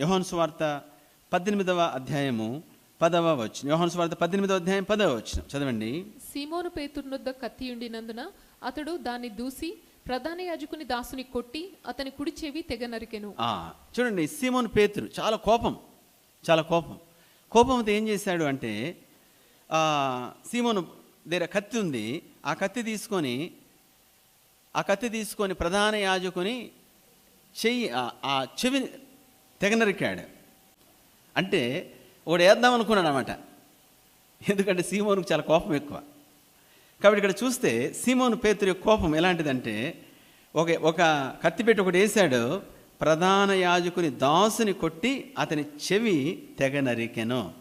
యోహాను సువార్త పద్దెనిమిదవ అధ్యాయము పదవ వచ్చిన యోహాను సువార్త పద్దెనిమిదవ అధ్యాయం పదవ వచ్చిన చదవండి. సీమోను పేతురునొద్ద కత్తి ఉండినందున అతడు దాన్ని దూసి ప్రధాన యాజకుని దాసుని కొట్టి అతని కుడి చెవి తెగ నరికెను. ఆ, చూడండి సీమోన్ పేతురు చాలా కోపం చాలా కోపం. కోపంతో ఏం చేశాడు అంటే సీమోను దగ్గర కత్తి ఉంది. ఆ కత్తి తీసుకొని ఆ కత్తి తీసుకొని ప్రధాన యాజకుని చెయ్యి ఆ- ఆ తెగ తెగనరికాడు. అంటే వాడు వేద్దాం అనుకున్నాడు అనమాట ఎందుకంటే సీమోనుకు చాలా కోపం ఎక్కువ. కాబట్టి ఇక్కడ చూస్తే సీమోను పేతురు యొక్క కోపం ఎలాంటిదంటే ఒక ఒక కత్తిపెట్టి ఒకటి వేశాడు ప్రధాన యాజకుని దాసుని కొట్టి అతని చెవి తెగ నరికెను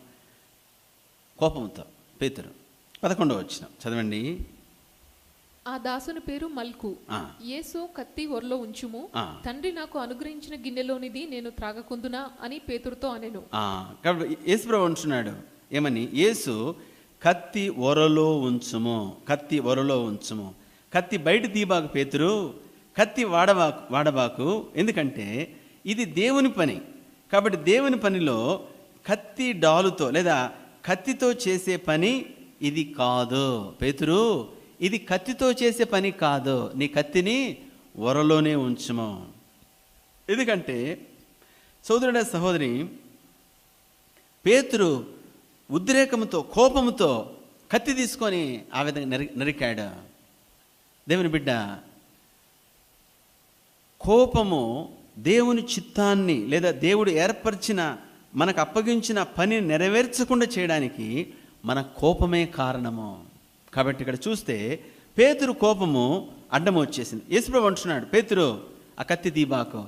కోపంతో పేతురు. పదకొండవ వచ్చిన చదవండి. ఆ దాసుని పేరు మల్కు. యేసు కత్తి ఒరలో ఉంచుము. తండ్రి నాకు అనుగ్రహించిన గిన్నెలోనిది నేను త్రాగకుందునా అని పేతురుతో అనెను. ఆ, కాబట్టి యేసుప్రభు అంటున్నాడు ఏమని? యేసు కత్తి ఒరలో ఉంచుము. కత్తి ఒరలో ఉంచుము. కత్తి బయట తీబాకు పేతురు కత్తి వాడబాకు వాడబాకు. ఎందుకంటే ఇది దేవుని పని. కాబట్టి దేవుని పనిలో కత్తి డాలుతో లేదా కత్తితో చేసే పని ఇది కాదు. పేతురు ఇది కత్తితో చేసే పని కాదు. నీ కత్తిని ఒరలోనే ఉంచుము. ఎందుకంటే సోదరుడ సహోదరి పేతురు ఉద్రేకంతో కోపంతో కత్తి తీసుకొని ఆ విధంగా నరి నరికాడు. దేవుని బిడ్డ కోపము దేవుని చిత్తాన్ని లేదా దేవుడు ఏర్పరిచిన మనకు అప్పగించిన పని నెరవేర్చకుండా చేయడానికి మన కోపమే కారణము. కాబట్టి ఇక్కడ చూస్తే పేతురు కోపము అడ్డం వచ్చేసింది. యేసుప్రభు అంటున్నాడు పేతురు ఆ కత్తి దీబాకు.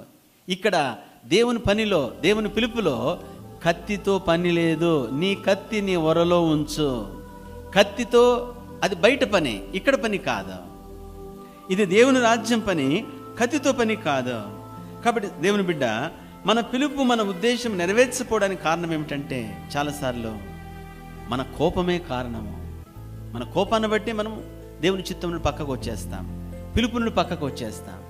ఇక్కడ దేవుని పనిలో దేవుని పిలుపులో కత్తితో పని లేదు. నీ కత్తి నీ ఒరలో ఉంచు. కత్తితో అది బయట పని ఇక్కడ పని కాదు. ఇది దేవుని రాజ్యం పని కత్తితో పని కాదు. కాబట్టి దేవుని బిడ్డ మన పిలుపు మన ఉద్దేశం నెరవేర్చకపోవడానికి కారణం ఏమిటంటే చాలాసార్లు మన కోపమే కారణము. మన కోపాన్ని బట్టి మనం దేవుని చిత్తమును పక్కకు వచ్చేస్తాం. పిలుపు పక్కకు వచ్చేస్తాం.